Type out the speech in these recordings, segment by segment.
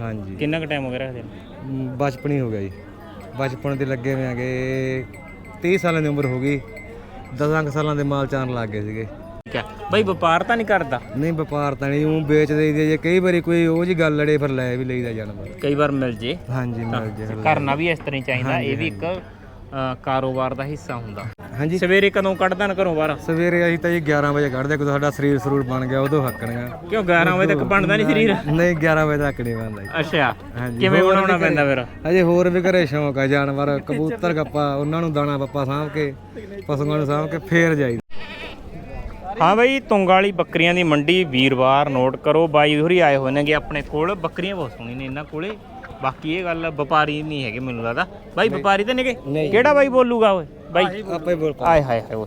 ਹਾਂਜੀ। ਕਿੰਨਾ ਕੁ ਟਾਈਮ ਹੋ ਗਿਆ ਰੱਖਦੇ ਨੂੰ? ਮ, ਬਚਪਨ ਹੀ ਹੋ ਗਿਆ ਜੀ। ਬਚਪਨ ਦੇ ਲੱਗੇ ਹੋਏ ਆਗੇ 30 ਸਾਲਾਂ ਦੀ ਉਮਰ ਹੋ ਗਈ। 10 ਕੁ ਸਾਲਾਂ ਦੇ ਮਾਲ ਚਾਰਨ ਲੱਗ ਗਏ ਸੀਗੇ। ਠੀਕ ਹੈ। ਬਈ ਵਪਾਰ ਤਾਂ ਨਹੀਂ ਕਰਦਾ? ਨਹੀਂ ਵਪਾਰ ਤਾਂ ਨਹੀਂ। ਉਹ ਵੇਚ ਦੇਈਦੇ ਜੇ ਕਈ ਵਾਰੀ ਕੋਈ ਉਹ ਜੀ ਗੱਲ ਲੜੇ ਫਿਰ ਲੈ ਵੀ ਲਈਦਾ ਜਾਨਵਰ। ਕਈ ਵਾਰ ਮਿਲ ਜੇ। ਹਾਂਜੀ ਮਿਲ ਜੇ। ਕਰਨਾ ਵੀ ਇਸ ਤਰ੍ਹਾਂ ਹੀ ਚਾਹੀਦਾ। ਇਹ ਵੀ ਇੱਕ ਕਾਰੋਬਾਰ ਦਾ ਹਿੱਸਾ ਹੁੰਦਾ। ਹਾਂਜੀ। ਸਵੇਰੇ ਕਦੋਂ ਕੱਢਦਾ ਨਾ ਘਰੋਂ ਬਾਹਰ? ਸਵੇਰੇ ਅਸੀਂ ਤਾਂ ਜੀ 11 ਵਜੇ ਕੱਢਦੇ ਕੋਈ ਸਾਡਾ ਸਰੀਰ ਸਰੂਰ ਬਣ ਗਿਆ ਉਦੋਂ ਹੱਕਣਗਾ ਕਿਉਂ 11 ਵਜੇ ਤੱਕ ਬਣਦਾ ਨਹੀਂ ਸਰੀਰ? ਨਹੀਂ 11 ਵਜੇ ਤੱਕ ਨਹੀਂ ਬਣਦਾ ਜੀ। ਅੱਛਾ ਹਾਂਜੀ ਕਿਵੇਂ ਬਣਾਉਣਾ ਪੈਂਦਾ ਫਿਰ? ਅਜੇ ਹੋਰ ਵੀ ਘਰੇ ਸ਼ੌਂਕ ਆ ਜਾਨਵਰ ਕਬੂਤਰ ਗੱਪਾ ਉਹਨਾਂ ਨੂੰ ਦਾਣਾ ਪੱਪਾ ਸਾਂਭ ਕੇ ਪਸ਼ੂਆਂ ਨੂੰ ਸਾਂਭ ਕੇ ਫੇਰ ਜਾਈਦਾ। ਹਾਂ ਬਈ ਤੁੰਗ ਵਾਲੀ ਬੱਕਰੀਆਂ ਦੀ ਮੰਡੀ ਵੀਰਵਾਰ ਨੋਟ ਕਰੋ। ਬਾਈ ਹੋਰੀ ਆਏ ਹੋਏ ਨੇਗੇ ਆਪਣੇ ਕੋਲ। ਬੱਕਰੀਆਂ ਬਹੁਤ ਸੋਹਣੀਆਂ ਨੇ ਇਹਨਾਂ ਕੋਲੇ। ਬਾਕੀ ਇਹ ਗੱਲ ਵਪਾਰੀ ਨਹੀਂ ਹੈਗੇ ਮੈਨੂੰ ਲੱਗਦਾ। ਬਾਈ ਵਪਾਰੀ ਤਾਂ ਨੇਗੇ? ਨਹੀਂ। ਕਿਹੜਾ ਬਾਈ ਬੋਲੂਗਾ ਓਏ? ਬਾਈ। ਆਪੇ ਬੋਲ। ਆਏ ਹਾਏ ਹਾਏ ਓਏ।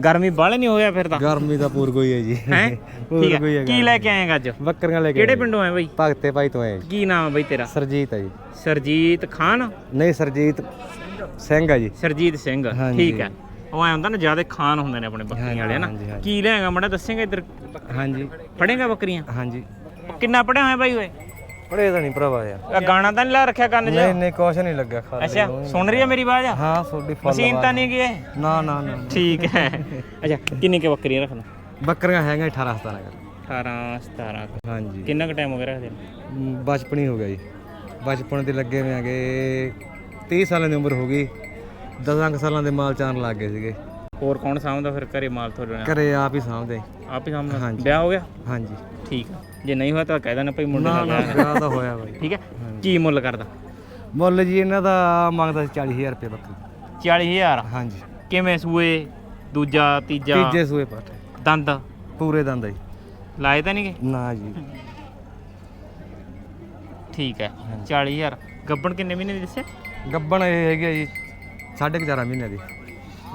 ਗਰਮੀ ਬਾਲੇ ਨਹੀਂ ਹੋਇਆ ਫਿਰ ਤਾਂ? ਗਰਮੀ ਦਾ ਪੂਰ ਕੋਈ ਹੈ ਜੀ। ਹੈ? ਪੂਰ ਠੀਕ ਹੈ। ਹੈ ਕੀ ਲੈ ਕੇ ਆਏਗਾ ਅੱਜ? ਬੱਕਰੀਆਂ ਲੈ ਕੇ ਕਿਹੜੇ। ਪਿੰਡੋਂ ਆਏ ਬਾਈ? ਭਗਤੇ ਭਾਈ ਤੋਂ ਆਏ ਕੀ ਨਾਮ ਹੈ ਬਾਈ ਤੇਰਾ? ਸਰਜੀਤ ਹੈ ਜੀ। ਸਰਜੀਤ ਖਾਨ? ਨਹੀਂ ਸਰਜੀਤ ਸਿੰਘ ਆ ਜੀ। ਸਰਜੀਤ ਸਿੰਘ। ਠੀਕ ਹੈ। ਉਹ ਐ ਹੁੰਦਾ ਨਾ ਜ਼ਿਆਦਾ ਖਾਨ ਹੁੰਦੇ ਨੇ ਆਪਣੇ ਬੱਕਰੀਆਂ ਵਾਲੇ ਹਨਾ। ਕੀ ਲੈਗਾ ਮੜਾ ਦੱਸੇਗਾ ਇੱਧਰ। ਹਾਂਜੀ। ਫੜੇਗਾ ਬੱਕਰੀਆਂ? ਹਾਂਜੀ। ਕਿੰਨਾ ਪੜਿਆ ਹੋਇਆ ਬਾਈ ਓਏ? ਪੜੇ ਤਾਂ ਨਹੀਂ ਭਰਾਵਾ ਯਾਰ। ਆ ਗਾਣਾ ਤਾਂ ਨਹੀਂ ਲਾ ਰੱਖਿਆ ਕੰਨ 'ਚ? ਨਹੀਂ ਨਹੀਂ ਕੁਛ ਨਹੀਂ ਲੱਗਾ ਖਾਲੀ ਅੱਛਾ ਸੁਣ ਰਹੀ ਹੈ ਮੇਰੀ ਆਵਾਜ਼? ਹਾਂ ਤੁਹਾਡੀ ਫੁੱਲ ਮਸ਼ੀਨ ਤਾਂ ਨਹੀਂ ਗਈ ਨਾ ਨਾ ਨਾ ਠੀਕ ਹੈ। ਅੱਛਾ ਕਿੰਨੀ ਕੇ ਬੱਕਰੀਆਂ ਰੱਖਣਾ? ਬੱਕਰੀਆਂ ਹੈਗਾ 18 17 ਕਰ 18 17 ਕੁ। ਹਾਂਜੀ। ਕਿੰਨਾ ਕੁ ਟਾਈਮ ਹੋ ਗਿਆ ਰੱਖਦੇ ਨੂੰ? ਮ, ਬਚਪਨ ਹੀ ਹੋ ਗਿਆ ਜੀ। ਬਚਪਨ ਦੇ ਲੱਗੇ ਹੋਏ ਆਗੇ 30 ਸਾਲਾਂ ਦੀ ਉਮਰ ਹੋ ਗਈ। 10 ਕੁ ਸਾਲਾਂ ਦੇ ਮਾਲ ਚਾਰਨ ਲੱਗ ਗਏ ਸੀਗੇ। ਹੋਰ ਕੌਣ ਸਾਂਭਦਾ ਫਿਰ? ਘਰੇ ਮਾਲ ਤੁਹਾਡੇ ਨਾਲ ਘਰੇ ਆਪ ਹੀ ਸਾਂਭਦੇ। ਆਪ ਹੀ ਹਾਂਜੀ। ਵਿਆਹ ਹੋ ਗਿਆ? ਹਾਂਜੀ। ਠੀਕ ਆ। ਜੇ ਨਹੀਂ ਹੋਇਆ ਤਾਂ ਕਹਿ ਦੇਣਾ ਭਈ ਮੁੰਡੇ ਨਾ ਨਾਲ ਨਾ ਵਿਆਹ ਤਾਂ ਹੋਇਆ ਬਾਈ। ਠੀਕ ਹੈ? ਕੀ ਮੁੱਲ ਕਰਦਾ? ਮੁੱਲ ਜੀ ਇਹਨਾਂ ਦਾ ਮੰਗਦਾ ਸੀ 40000 ਰੁਪਏ ਬੱਕਰੀ 40000 ਹਾਂਜੀ। ਕਿਵੇਂ ਸੂਏ? ਦੂਜਾ ਤੀਜਾ? ਤੀਜੇ ਸੂਏ ਪੱਟ ਦੰਦ? ਪੂਰੇ ਦੰਦ ਆ ਜੀ। ਲਾਏ ਤਾਂ ਨਹੀਂਗੇ? ਨਾ ਜੀ। ਠੀਕ ਹੈ। 40000 ਗੱਬਣ ਕਿੰਨੇ ਮਹੀਨੇ ਦੀ ਦੱਸਿਆ? ਗੱਬਣ ਇਹ ਹੈਗੀ ਆ ਜੀ ਸਾਢੇ ਕੁ ਮਹੀਨੇ ਦੀ।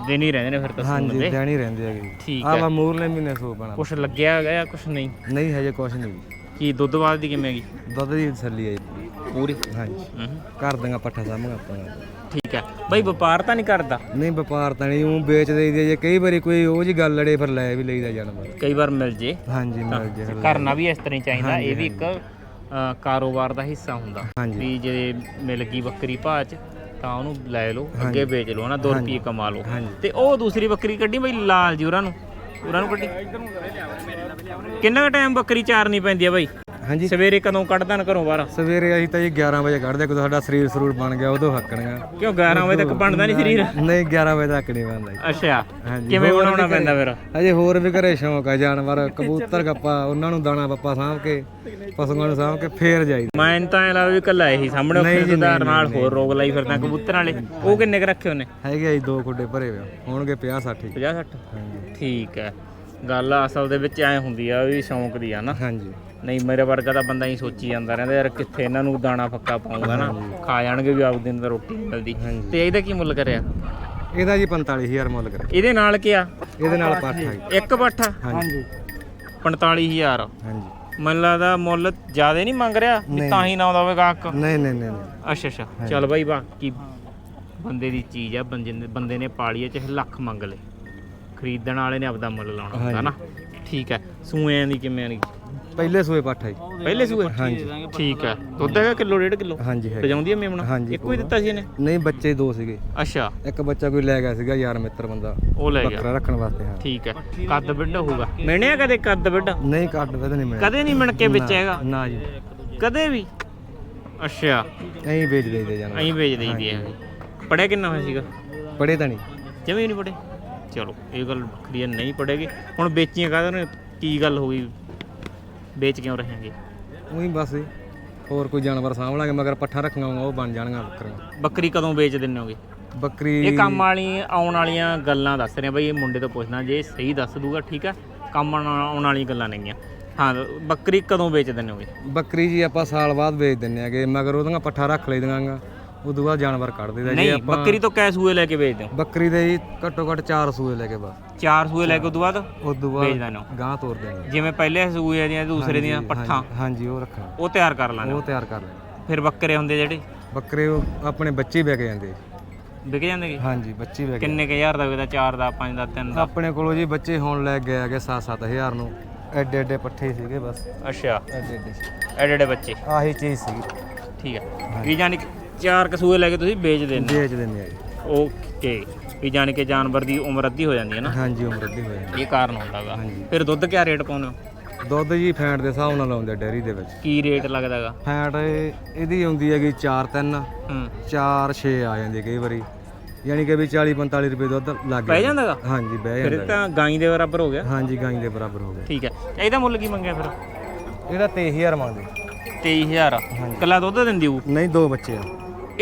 ਦਿਨ ਹੀ ਰਹਿੰਦੇ ਨੇ ਫਿਰ ਤਾਂ ਸੂਣ ਹਾਂਜੀ ਦੇ। ਦੇਣੀ ਰਹਿੰਦੇ ਹੈਗੇ ਜੀ। ਠੀਕ ਆ ਹੈ। ਮੂਰਲੇ ਮਹੀਨੇ ਸੂ ਬਣਾ ਕੁਛ ਲੱਗਿਆ ਗਿਆ ਕੁਛ ਨਹੀਂ? ਨਹੀਂ ਹਜੇ ਕੁਛ ਨਹੀਂ। ਜੀ। ਕੀ ਦੁੱਧ ਬਾਅਦ ਦੀ ਕਿਵੇਂ ਹੈਗੀ? ਦੁੱਧ ਦੀ ਤਸੱਲੀ ਹੈ ਜੀ। ਪੂਰੀ? ਹਾਂਜੀ। ਹੂੰ। ਘਰ ਦੀਆਂ ਪੱਠਾ ਸਾਹਮਣੇ ਆਪਾਂ ਠੀਕ ਹੈ। ਬਈ ਵਪਾਰ ਤਾਂ ਨਹੀਂ ਕਰਦਾ? ਨਹੀਂ ਵਪਾਰ ਤਾਂ ਨਹੀਂ। ਉਹ ਵੇਚ ਦੇਈਦੇ ਜੇ। ਕਈ ਵਾਰੀ ਕੋਈ ਉਹ ਜੀ ਗੱਲ ਲੜੇ ਫਿਰ ਲੈ ਵੀ ਲਈਦਾ ਜਾਨਵਰ। ਕਈ ਵਾਰ ਮਿਲ ਜੇ। ਹਾਂਜੀ ਮਿਲ ਜੇ ਫਿਰ। ਕਰਨਾ ਵੀ ਇਸ ਤਰ੍ਹਾਂ ਹੀ ਚਾਹੀਦਾ। ਇਹ ਵੀ ਇੱਕ ਅ, ਕਾਰੋਬਾਰ ਦਾ ਹਿੱਸਾ ਹੁੰਦਾ। ਹਾਂਜੀ। ਵੀ ਜੇ ਮਿਲ ਗਈ ਬੱਕਰੀ ਭਾਅ ਚ ਤਾਂ ਉਹਨੂੰ ਲੈ ਲਓ ਅੱਗੇ ਵੇਚ ਲਓ ਨਾ 2 ਰੁਪਏ ਕਮਾ ਲਓ। ਤੇ ਉਹ ਦੂਸਰੀ ਬੱਕਰੀ ਕੱਢੀ ਬਈ ਲਾਲ ਜੀ ਉਹਨਾਂ ਨੂੰ। ਉਹਨਾਂ ਨੂੰ ਕੱਢੀ। ਕਿੰਨਾ ਟਾਈਮ ਬੱਕਰੀ ਚਾਰਨੀ ਪੈਂਦੀ ਆ ਬਈ? ਹਾਂਜੀ। ਸਵੇਰੇ ਕਦੋਂ ਕੱਢਦਾ ਨਾ ਘਰੋਂ ਬਾਹਰ? ਸਵੇਰੇ ਅਸੀਂ ਤਾਂ ਜੀ 11 ਵਜੇ ਕੱਢਦੇ ਕੋਈ ਸਾਡਾ ਸਰੀਰ ਸਰੂਰ ਬਣ ਗਿਆ ਉਦੋਂ ਹੱਕਣਗਾ। ਕਿਉਂ 11 ਵਜੇ ਤੱਕ ਬਣਦਾ ਨਹੀਂ ਸਰੀਰ? ਨਹੀਂ 11 ਵਜੇ ਤੱਕ ਨਹੀਂ ਬਣਦਾ ਜੀ। ਅੱਛਾ। ਹਾਂਜੀ। ਕਿਵੇਂ ਬਣਾਉਣਾ ਪੈਂਦਾ ਫਿਰ? ਅਜੇ ਹੋਰ ਵੀ ਘਰੇ ਸ਼ੌਂਕ ਆ ਜਾਨਵਰ ਕਬੂਤਰ ਗੱਪਾ ਉਹਨਾਂ ਨੂੰ ਦਾਣਾ ਪੱਪਾ ਸਾਂਭ ਕੇ ਪਸ਼ੂਆਂ ਨੂੰ ਸਾਂਭ ਕੇ ਫੇਰ ਜਾਈਦਾ ਮੈਂ ਤਾਂ ਇਹ ਲਾ ਵੀ ਕੱਲਾ ਇਹੀ ਸਾਹਮਣੇ ਖਰੀਦਦਾਰ ਨਹੀਂ, ਨਾਲ ਹੋਰ ਰੋਗ ਲਾਈ ਫਿਰਦਾ ਕਬੂਤਰ ਵਾਲੇ। ਉਹ ਕਿੰਨੇ ਕ ਰੱਖੇ ਉਹਨੇ? ਹੈਗੇ ਜੀ ਦੋ ਖੁੱਡੇ ਭਰੇ ਹੋਏ ਹੋਣਗੇ 50 60 50 60 ਹਾਂਜੀ। ਠੀਕ ਹੈ। ਗੱਲ ਅਸਲ ਦੇ ਵਿੱਚ ਐ ਹੁੰਦੀ ਆ ਵੀ ਸ਼ੌਂਕ ਦੀ ਆ ਨਾ। ਹਾਂਜੀ। ਨਹੀਂ ਮੇਰੇ ਵਰਗਾ ਤਾਂ ਬੰਦਾ ਹੀ ਸੋਚੀ ਜਾਂਦਾ ਰਹਿੰਦਾ ਯਾਰ ਕਿੱਥੇ ਇਹਨਾਂ ਨੂੰ ਦਾਣਾ ਫੱਕਾ ਪਾਉਂਗਾ ਨਾ। ਖਾ ਜਾਣਗੇ ਵੀ ਆਪਦੇ ਨੂੰ ਤਾਂ ਰੋਟੀ ਨਹੀਂ ਮਿਲਦੀ। ਤੇ ਇਹਦਾ ਕੀ ਮੁੱਲ ਕਰਿਆ? ਇਹਦਾ ਜੀ 45000 ਮੁੱਲ ਕਰੇ ਇਹਦੇ ਨਾਲ ਕੀ ਆ ਇਹਦੇ ਨਾਲ ਪੱਠ ਜੀ। ਇੱਕ ਪੱਠਾ ਹਾਂਜੀ। 45000 ਹਾਂਜੀ। ਮੈਨੂੰ ਲੱਗਦਾ ਮੁੱਲ ਜ਼ਿਆਦਾ ਨਹੀਂ ਮੰਗ ਰਿਹਾ ਵੀ ਤਾਂ ਹੀ ਨਾ ਆਉਂਦਾ ਹੋਵੇ ਗਾਹਕ ਨਹੀਂ ਨਹੀਂ ਨਹੀਂ ਅੱਛਾ ਅੱਛਾ। ਚੱਲ ਬਾਈ ਬਾਕੀ ਬੰਦੇ ਦੀ ਚੀਜ਼ ਆ ਬੰਦੇ ਨੇ ਬੰਦੇ ਨੇ ਪਾਲੀ ਆ ਚਾਹੇ ਲੱਖ ਮੰਗ ਲੇ। ਖਰੀਦਣ ਵਾਲੇ ਨੇ ਆਪਦਾ ਮੁੱਲ ਲਾਉਣਾ ਹੁੰਦਾ ਨਾ। ਠੀਕ ਹੈ ਸੂਆਂ ਦੀ ਕਿਵੇਂ ਦੀ ਪਹਿਲੇ ਸੂਏ ਪੱਠ ਜੀ। ਪਹਿਲੇ ਸੂਏ? ਹਾਂਜੀ। ਠੀਕ ਹੈ। ਦੁੱਧ ਹੈਗਾ ਕਿਲੋ ਡੇਢ ਕਿਲੋ? ਹਾਂਜੀ ਹੈ ਰਜਾਉਂਦੀ ਆ ਮੇਮਣਾ? ਹਾਂਜੀ, ਇੱਕੋ ਹੀ ਦਿੱਤਾ ਸੀ ਇਹਨੇ? ਨਹੀਂ ਬੱਚੇ ਦੋ ਸੀਗੇ। ਅੱਛਾ। ਇੱਕ ਬੱਚਾ ਕੋਈ ਲੈ ਗਿਆ ਸੀਗਾ ਯਾਰ ਮਿੱਤਰ ਬੰਦਾ। ਉਹ ਲੈ ਗਿਆ। ਬੱਕਰਾ ਰੱਖਣ ਵਾਸਤੇ ਹਾਂ। ਠੀਕ ਹੈ ਕੱਦ ਬਿੱਡ ਹੋਊਗਾ। ਮਿਣਿਆ ਕਦੇ ਕੱਦ ਬਿੱਡ ਨਹੀਂ ਕੱਢ ਵਧ ਨਹੀਂ ਮਿਲਿਆ ਕਦੇ ਨਹੀਂ ਮਿਣ ਕੇ ਵਿੱਚ ਹੈਗਾ? ਨਾ ਜੀ। ਕਦੇ ਵੀ? ਅੱਛਾ। ਐਂ ਵੇਚ ਦੇਈਦੇ ਜਾਨਵਰ। ਐਂ ਵੇਚ ਦਈਦੀ ਹੈ ਪੜਿਆ ਕਿੰਨਾ ਹੋਇਆ ਸੀਗਾ? ਪੜੇ ਤਾਂ ਨਹੀਂ। ਜਿਵੇਂ ਨਹੀਂ ਪੜੇ ਚਲੋ ਇਹ ਗੱਲ ਵੱਖਰੀ ਹੈ ਨਹੀਂ ਪੜੇਗੀ ਹੁਣ ਵੇਚੀਆਂ ਕਾਹਦੇ ਨੇ? ਕੀ ਗੱਲ ਹੋ ਗਈ? ਵੇਚ ਕਿਉਂ ਰਹੇਗੇ ਉਹੀ ਬਸ ਜੀ। ਹੋਰ ਕੋਈ ਜਾਨਵਰ ਸਾਂਭ ਲਾਂਗੇ ਮਗਰ ਪੱਠਾ ਰੱਖਣਾ ਉਹ ਬਣ ਜਾਣਗਾ ਬੱਕਰੀਆਂ। ਬੱਕਰੀ ਕਦੋਂ ਵੇਚ ਦਿੰਦੇ ਹੋਗੇ? ਬੱਕਰੀ ਇਹ ਕੰਮ ਵਾਲੀ ਆਉਣ ਵਾਲੀਆਂ ਗੱਲਾਂ ਦੱਸ ਰਿਹਾ ਬਈ ਇਹ ਮੁੰਡੇ ਤੋਂ ਪੁੱਛਣਾ ਜੇ ਸਹੀ ਦੱਸ ਦੂਗਾ ਠੀਕ ਆ? ਕੰਮ ਆਉਣ ਆਉਣ ਵਾਲੀਆਂ ਗੱਲਾਂ ਨਹੀਂਆਂ ਹਾਂ ਬੱਕਰੀ ਕਦੋਂ ਵੇਚ ਦਿੰਦੇ ਹੋਗੇ? ਬੱਕਰੀ ਜੀ ਆਪਾਂ ਸਾਲ ਬਾਅਦ ਵੇਚ ਦਿੰਨੇ ਆਗੇ ਮਗਰ ਉਹਦੀਆਂ ਪੱਠਾ ਰੱਖ ਲਈਦਾਂਗਾ ਉਦੋਂ ਬਾਅਦ ਜਾਨਵਰ ਕੱਢ ਦੇਈਦਾ ਜੀ ਨਹੀਂ ਆਪਾਂ ਬੱਕਰੀ ਤੋਂ ਕੈ ਸੂਏ ਲੈ ਕੇ ਵੇਚਦੇ ਹੋ? ਬੱਕਰੀ ਦੇ ਜੀ ਘੱਟੋ ਘੱਟ 4 ਸੂਏ ਲੈ ਕੇ ਬਸ। ਚਾਰ ਸੂਏ ਲੈ ਕੇ ਉਦੋਂ ਬਾਅਦ? ਉਦੋਂ ਵੇਚ ਬਾਅਦ ਦਿੰਦੇ ਹੋ ਗਾਂ ਤੋਰ ਦੇਣੀ ਜਿਵੇਂ ਪਹਿਲੇ ਸੂਏ ਦੀਆਂ ਦੂਸਰੇ ਦੀਆਂ ਪੱਠਾਂ। ਹਾਂਜੀ ਉਹ ਰੱਖਣਾ। ਉਹ ਤਿਆਰ ਕਰ ਲਾਂਗੇ ਉਹ ਤਿਆਰ ਕਰ ਲੈ ਫਿਰ ਬੱਕਰੇ ਹੁੰਦੇ ਜਿਹੜੇ? ਬੱਕਰੇ ਉਹ ਆਪਣੇ ਬੱਚੇ ਵਿਕ ਜਾਂਦੇ। ਵਿਕ ਜਾਂਦੇ ਹਾਂਜੀ ਬੱਚੇ ਵਿਕ ਕਿੰਨੇ ਕੁ ਹਜ਼ਾਰ ਦਾ ਵਿਕਦਾ? 4 ਦਾ 5 ਦਾ 3 ਦਾ? ਆਪਣੇ ਕੋਲੋਂ ਜੀ ਬੱਚੇ ਹੁਣ ਲੈ ਗਏ ਆਗੇ 7-7000 ਨੂੰ। ਐਡੇ ਐਡੇ ਪੱਠੇ ਸੀਗੇ ਬਸ। ਅੱਛਾ। ਐਡੇ ਐਡੇ। ਐਡੇ ਐਡੇ ਬੱਚੇ? ਆਹੀ ਚੀਜ਼ ਸੀਗੀ। ਠੀਕ ਹੈ। ਵੀ ਜਾਨੀ ਕਿ ਚਾਰ ਕਸੂਏ ਲੈ ਕੇ ਤੁਸੀਂ ਵੇਚ ਦਿੰਦੇ ਵੇਚ ਦਿੰਦੇ ਆ ਜੀ। ਓਕੇ। ਵੀ ਜਾਨੀ ਕਿ ਜਾਨਵਰ ਦੀ ਉਮਰ ਅੱਧੀ ਹੋ ਜਾਂਦੀ ਹੈ ਨਾ? ਹਾਂਜੀ ਉਮਰ ਅੱਧੀ ਹੋ ਜਾਂਦੀ ਇਹ ਕਾਰਨ ਹੁੰਦਾਗਾ ਹਾਂਜੀ। ਫਿਰ ਦੁੱਧ ਕਿਆ ਰੇਟ ਪਾਉਂਦੇ ਹੋ? ਦੁੱਧ ਜੀ ਫੈਂਟ ਦੇ ਹਿਸਾਬ ਨਾਲ ਲਾਉਂਦੇ ਡੈਰੀ ਦੇ ਵਿੱਚ। ਕੀ ਰੇਟ ਲੱਗਦਾਗਾ ਫੈਂਟ ਇਹ- ਇਹਦੀ ਆਉਂਦੀ ਹੈਗੀ 4 3 ਹੂੰ। 4 6 ਆ ਜਾਂਦੀ ਹੈ ਕਈ ਵਾਰੀ। ਯਾਨੀ ਕਿ ਵੀ 40 45 ਰੁਪਏ ਦੁੱਧ ਲੱਗ ਪੈ ਜਾਂਦਾਗਾ ਹਾਂਜੀ ਬਹਿ ਫਿਰ ਜਾਂਦਾ ਤਾਂ ਗਾਈ ਦੇ ਬਰਾਬਰ ਹੋ ਗਿਆ। ਹਾਂਜੀ ਗਾਂ ਦੇ ਬਰਾਬਰ ਹੋ ਗਿਆ। ਠੀਕ ਹੈ। ਇਹਦਾ ਮੁੱਲ ਕੀ ਮੰਗਿਆ ਫਿਰ? ਇਹਦਾ 23000 ਮੰਗਦੇ। 23000 ਕੱਲਾ ਦੁੱਧ ਦਿੰਦੀ ਉਹ ਨਹੀਂ ਦੋ ਬੱਚੇ ਆ।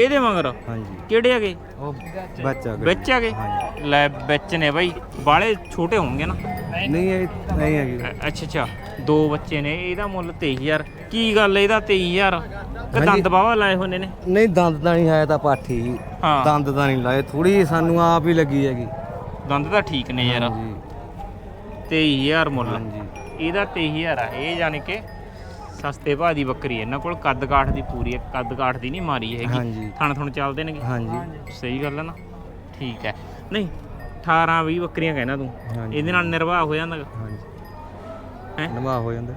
ਇਹਦੇ ਮਗਰ ਹਾਂਜੀ। ਕਿਹੜੇ ਹੈਗੇ? ਉਹ ਬੱਚਾ ਵਿੱਚ ਹੈਗੇ ਹਾਂਜੀ। ਲੈ ਵਿੱਚ ਨੇ ਬਾਈ। ਬਾਲੇ ਛੋਟੇ ਹੋਣਗੇ ਨਾ? ਨਹੀਂ ਇਹ ਨਹੀਂ ਹੈਗੀ। ਅ- ਅੱਛਾ ਅੱਛਾ। ਦੋ ਬੱਚੇ ਨੇ। ਇਹਦਾ ਮੁੱਲ 23000 ਕੀ ਗੱਲ ਹੈ? ਇਹਦਾ 23000 ਕਿ ਦੰਦ ਬਾਵਾ ਲਾਏ ਹੋਣੇ ਨੇ ਨਹੀਂ ਦੰਦ ਤਾਂ ਨਹੀਂ ਹੈ ਤਾਂ ਪਾਠੀ ਹਾਂ। ਦੰਦ ਤਾਂ ਨਹੀਂ ਲਾਏ। ਥੋੜੀ ਸਾਨੂੰ ਆਪ ਹੀ ਲੱਗੀ ਹੈਗੀ। ਦੰਦ ਤਾਂ ਠੀਕ ਨੇ ਯਾਰ। ਹਾਂਜੀ। 23000 ਮੁੱਲ। ਹਾਂਜੀ। ਇਹਦਾ 23000 ਆ। ਇਹ ਯਾਨੀ ਕਿ ਸਸਤੇ ਭਾਅ ਦੀ ਬੱਕਰੀ ਹੈ। ਇਹਨਾਂ ਕੋਲ ਕੱਦ ਕਾਠ ਦੀ ਪੂਰੀ ਹੈ। ਕੱਦ ਕਾਠ ਦੀ ਨਹੀਂ ਮਾਰੀ ਹੈਗੀ। ਹਾਂਜੀ। ਥਣ ਥਣ ਚੱਲਦੇ ਨੇਗੇ। ਹਾਂਜੀ। ਸਹੀ ਗੱਲ ਹੈ ਨਾ? ਠੀਕ ਹੈ। ਨਹੀਂ 18 20 ਬੱਕਰੀਆਂ ਕਹਿਣਾ ਤੂੰ। ਹਾਂਜੀ। ਇਹਦੇ ਨਾਲ ਨਿਰਵਾਹ ਹੋ ਜਾਂਦਾ ਗਾ। ਹਾਂਜੀ। ਹੈਂ? ਨਵਾ ਹੋ ਜਾਂਦਾ।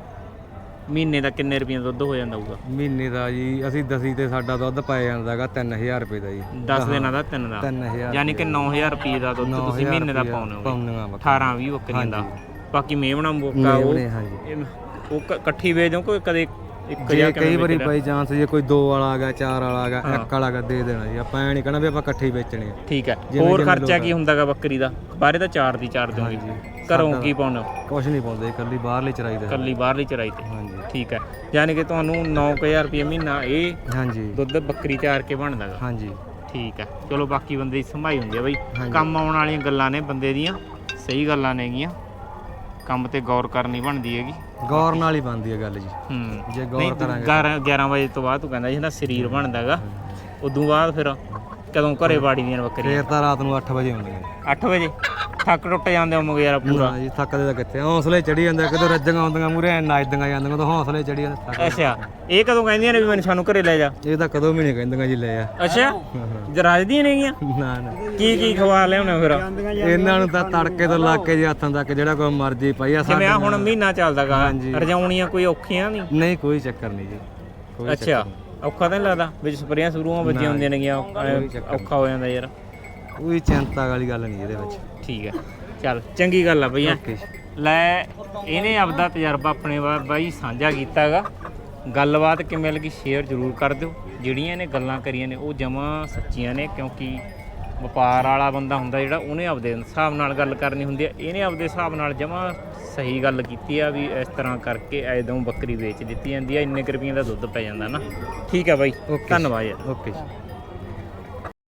ਮਹੀਨੇ ਦਾ ਕਿੰਨੇ ਰੁਪਏ ਦਾ ਦੁੱਧ ਹੋ ਜਾਂਦਾ ਹੋਊਗਾ? ਮਹੀਨੇ ਦਾ ਜੀ ਅਸੀਂ ਦਸੀ ਤੇ ਸਾਡਾ ਦੁੱਧ ਪਾਇਆ ਜਾਂਦਾਗਾ 3000 ਰੁਪਏ ਦਾ ਜੀ। 10 ਦਿਨਾਂ ਦਾ ਤਿੰਨ ਦਾ। 3000 ਯਾਨੀ ਕਿ 9000 ਰੁਪਏ ਦਾ ਦੁੱਧ ਤੁਸੀਂ ਮਹੀਨੇ ਦਾ ਪਾਉਨੇ ਹੋ ਪਾਉਂਦੀਆਂ ਵਾ 18 20 ਬੱਕਰੀਆਂ ਦਾ। ਬਾਕੀ ਮੇਵਣਾ ਮੋਕਾ ਉਹ ਹਾਂਜੀ। ਇਹ- ਉਹ ਕ- ਇਕੱਠੀ ਵੇਚ ਦਿਓ ਕੋਈ ਕਦੇ ਇੱਕ ਜੇ ਜਾਂ ਕਈ ਵਾਰੀ ਬਾਈ ਚਾਂਸ ਜੇ ਕੋਈ ਦੋ ਵਾਲਾ ਆ ਗਿਆ ਚਾਰ ਵਾਲਾ ਆ ਗਿਆ ਇੱਕ ਵਾਲਾ ਆ ਗਿਆ ਦੇ ਦੇਣਾ ਜੀ। ਆਪਾਂ ਐ ਨਹੀਂ ਕਹਣਾ ਵੀ ਆਪਾਂ ਇਕੱਠੇ ਹੀ ਵੇਚਣੇ ਆ। ਠੀਕ ਹੈ। ਜਿਵੇਂ ਹੋਰ ਜਿਵੇਂ ਖਰਚਾ ਕੀ ਹੁੰਦਾਗਾ ਬੱਕਰੀ ਦਾ? ਬਾਹਰੇ ਤਾਂ ਚਾਰ ਦੀ ਚਾਰ ਦਿਓਗੇ। ਘਰੋਂ ਕੀ ਪਾਉਨੇ ਹੋ ਕੁਛ ਨਹੀਂ ਪਾਉਂਦੇ ਇਕੱਲੀ ਬਾਹਰਲੀ ਚਰਾਈ ਦਾ। ਕੱਲੀ ਬਾਹਰਲੀ ਚਰਾਈ ਤੇ। ਹਾਂਜੀ। ਠੀਕ ਹੈ। ਯਾਨੀ ਕਿ ਤੁਹਾਨੂੰ 9000 ਰੁਪਏ ਮਹੀਨਾ ਇਹ ਹਾਂਜੀ। ਦੁੱਧ ਬੱਕਰੀ ਤਿਆਰ ਕੇ ਬਣਦਾਗਾ। ਹਾਂਜੀ। ਠੀਕ ਹੈ। ਚਲੋ ਬਾਕੀ ਬੰਦੇ ਦੀ ਸੰਭਾਈ ਹੁੰਦੀ ਹੈ ਬਈ। ਹਾਂਜੀ। ਕੰਮ ਆਉਣ ਵਾਲੀਆਂ ਗੱਲਾਂ ਨੇ ਬੰਦੇ ਦੀਆਂ। ਸਹੀ ਗੱਲਾਂ ਨੇਗੀਆਂ। ਕੰਮ ਤੇ ਗੌਰ ਕਰਨੀ ਬਣਦੀ ਹੈਗੀ। ਗੌਰ ਨਾਲ ਹੀ ਬਣਦੀ ਹੈ ਗੱਲ ਜੀ। ਹੂੰ। ਜੇ ਗੌਰ ਕਰਾਂਗੇ 11 11 ਵਜੇ ਤੋਂ ਬਾਅਦ ਤੂੰ ਕਹਿੰਦਾ ਨਾ ਸਰੀਰ ਬਣਦਾਗਾ ਉਦੋਂ ਬਾਅਦ ਫਿਰ ਕਦੋਂ ਘਰੇ ਬਾੜੀ ਦੀਆਂ ਬੱਕਰੀਆਂ? ਫੇਰ ਤਾਂ ਰਾਤ ਨੂੰ 8 ਵਜੇ ਹੁੰਦੇ ਨੇ। 8 ਵਜੇ? ਥੱਕ ਟੁੱਟ ਜਾਂਦੇ ਹੋਮਗੇ ਯਾਰ ਪੂਰਾ। ਨਾ ਜੀ ਥੱਕਦੇ ਤਾਂ ਕਿੱਥੇ ਹੌਸਲੇ ਚੜੀ ਜਾਂਦੇ ਕਿਦੋਂ ਰੱਜਾਂ ਆਉਂਦੀਆਂ ਮੂਰੇ ਨੱਚਦੀਆਂ ਜਾਂਦੀਆਂ ਤਾਂ ਹੌਸਲੇ ਚੜੀ ਜਾਂਦੇ ਥੱਕ ਅੱਛਾ ਇਹ ਕਦੋਂ ਕਹਿੰਦੀਆਂ ਨੇ ਵੀ ਮੈਨੂੰ ਸਾਨੂੰ ਘਰੇ ਲੈ ਜਾ? ਇਹ ਤਾਂ ਕਦੋਂ ਵੀ ਨਹੀਂ ਕਹਿੰਦੀਆਂ ਜੀ ਲੈ ਆ। ਅੱਛਾ ਜਰਾਜ ਦੀਆਂ ਨੇਗੀਆਂ? ਨਾ ਨਾ। ਕੀ ਕੀ ਖਵਾ ਲਿਆਉਣੇ ਫਿਰ? ਇਹਨਾਂ ਨੂੰ ਤਾਂ ਤੜਕੇ ਤੋਂ ਲੱਗ ਕੇ ਜੀ ਹੱਥਾਂ ਤੱਕ ਜਿਹੜਾ ਕੋਈ ਮਰਜ਼ੀ ਪਈ ਆ ਜਿਵੇਂ ਆ ਹੁਣ ਮਹੀਨਾ ਚੱਲਦਾਗਾ। ਰਜਾਉਣੀਆਂ ਕੋਈ ਔਖੀਆਂ ਨਹੀਂ? ਨਹੀਂ ਕੋਈ ਚੱਕਰ ਨਹੀਂ ਜੀ ਕੋਈ ਅੱਛਾ ਔਖਾ ਤਾਂ ਨਹੀਂ ਲੱਗਦਾ? ਵਿੱਚ ਸਪਰੇਆਂ ਸ਼ੁਰੂਆਂ ਵੱਜੀਆਂ ਹੁੰਦੀਆਂ ਨੇਗੀਆਂ ਐਂ ਔਖਾ ਹੋ ਜਾਂਦਾ ਯਾਰ। ਕੋਈ ਚਿੰਤਾ ਵਾਲੀ ਗੱਲ ਨਹੀਂ ਇਹਦੇ ਵਿੱਚ। ਠੀਕ ਹੈ। ਚੱਲ ਚੰਗੀ ਗੱਲ ਆ ਓਕੇ ਲੈ ਇਹਨੇ ਆਪਦਾ ਤਜਰਬਾ ਆਪਣੇ ਬਾ- ਬਾਈ ਸਾਂਝਾ ਕੀਤਾਗਾ। ਗੱਲਬਾਤ ਕਿਵੇਂ ਲੱਗੀ ਸ਼ੇਅਰ ਜ਼ਰੂਰ ਕਰ ਦਿਓ। ਜਿਹੜੀਆਂ ਇਹਨੇ ਗੱਲਾਂ ਕਰੀਆਂ ਨੇ ਉਹ ਜਮਾਂ ਸੱਚੀਆਂ ਨੇ ਕਿਉਂਕਿ ਵਪਾਰ ਵਾਲਾ ਬੰਦਾ ਹੁੰਦਾ ਜਿਹੜਾ ਉਹਨੇ ਆਪਦੇ ਹਿਸਾਬ ਨਾਲ ਗੱਲ ਕਰਨੀ ਹੁੰਦੀ ਹੈ ਇਹਨੇ ਆਪਦੇ ਹਿਸਾਬ ਨਾਲ ਜਮਾਂ ਸਹੀ ਗੱਲ ਕੀਤੀ ਆ ਵੀ ਇਸ ਤਰ੍ਹਾਂ ਕਰਕੇ ਐਦੋਂ ਬੱਕਰੀ ਵੇਚ ਦਿੱਤੀ ਜਾਂਦੀ ਆ ਇੰਨੇ ਕੁ ਰੁਪਈਆਂ ਦਾ ਦੁੱਧ ਪੈ ਜਾਂਦਾ ਨਾ। ਠੀਕ ਹੈ ਬਾਈ। ਧੰਨਵਾਦ ਯਾਰ ਓਕੇ ਜੀ